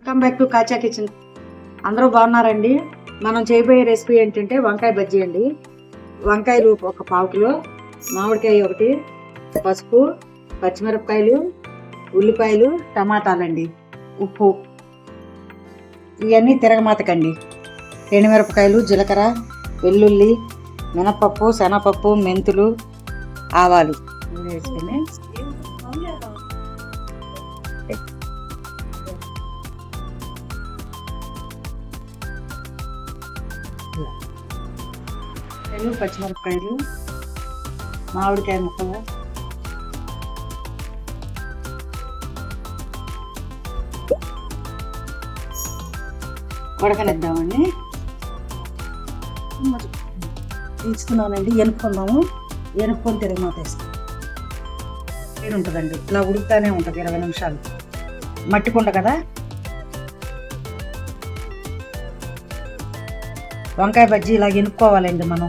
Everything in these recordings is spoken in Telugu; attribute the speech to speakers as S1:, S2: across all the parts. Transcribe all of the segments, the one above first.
S1: Welcome back to Kacha kitchen అందరూ బాగున్నారండి? మనం చేయబోయే రెసిపీ ఏంటంటే వంకాయ బజ్జీ అండి. వంకాయలు ఒక పావు కిలో మామిడికాయ ఒకటి పసుపు పచ్చిమిరపకాయలు ఉల్లిపాయలు టమాటాలండి. ఉప్పు. ఇవన్నీ తిరగమాతకండి. ఎండుమిరపకాయలు జీలకర్ర వెల్లుల్లి మినపప్పు శనగపప్పు మెంతులు ఆవాలు. ఇవి ఉల్లిపాయలు పచ్చిమిరపకాయలు మామిడికాయ ముక్కలు. ఉడకనిద్దామండి. తీసుకున్నానండి ఎనుపుకుందాము ఎనుపుకొని తిరిగి మాతేస్తాం వేడి ఉంటుందండి ఇలా ఉడుకుతానే ఉంటుంది ఇరవై నిమిషాలు. మట్టి కుండ కదా? వంకాయ బజ్జీ ఇలా ఎనుక్కోవాలండి మనం.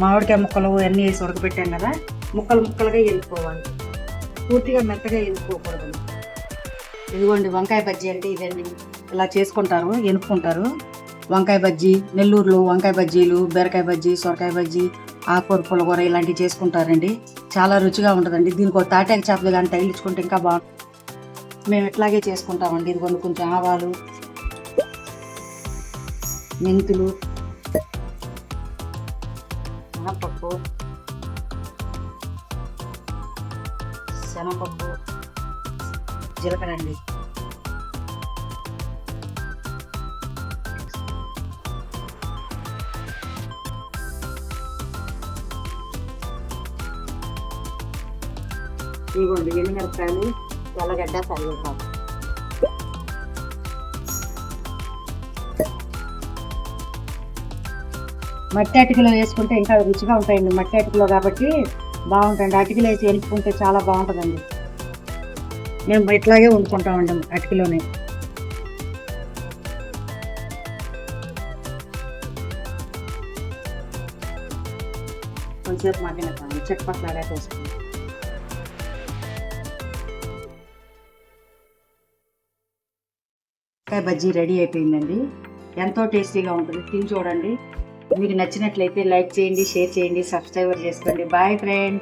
S1: మామిడికాయ ముక్కలు అన్నీ వేసి ఉడకబెట్టాం కదా ముక్కలు ముక్కలుగా ఎనుక్కోవాలి పూర్తిగా మెత్తగా ఎనుక్కోకూడదు ఇదిగోండి వంకాయ బజ్జీ అంటే ఇదండి. ఇలా చేసుకుంటారు ఎనుక్కుంటారు వంకాయ బజ్జీ నెల్లూరులో వంకాయ బజ్జీలు బీరకాయ బజ్జీ సొరకాయ బజ్జీ ఆకుకూర పులగూర ఇలాంటివి చేసుకుంటారండి. చాలా రుచిగా ఉంటుందండి. దీనికి ఒక తాటాకు చేపలు కానీ తగిలించుకుంటే ఇంకా బాగుంటుంది మేము ఇట్లాగే చేసుకుంటామండి. ఇదిగోండి కొంచెం ఆవాలు మెంతులు శనగపప్పు. శనగపప్పు జీలకర్ర అండి ఇదిగోండి మిరపకాయలు తెల్లగడ్డ కరివేపాకు. మట్టి అటుకలో వేసుకుంటే ఇంకా రుచిగా ఉంటాయండి మట్టి అటుకులో కాబట్టి బాగుంటాయండి. అటుకలు వేసి ఎనుపుకుంటే చాలా బాగుంటుందండి. మేము ఇట్లాగే వండుకుంటామండి అటుకులోనే. కొంచెంసేపు మగ్గిన చెట్పట్లాగా వేసుకుంటాం బజ్జీ రెడీ అయిపోయిందండి. ఎంతో టేస్టీగా ఉంటుంది. తిని చూడండి. మీకు నచ్చినట్లయితే లైక్ చేయండి షేర్ చేయండి సబ్స్క్రైబర్ చేసుకోండి. Boy friend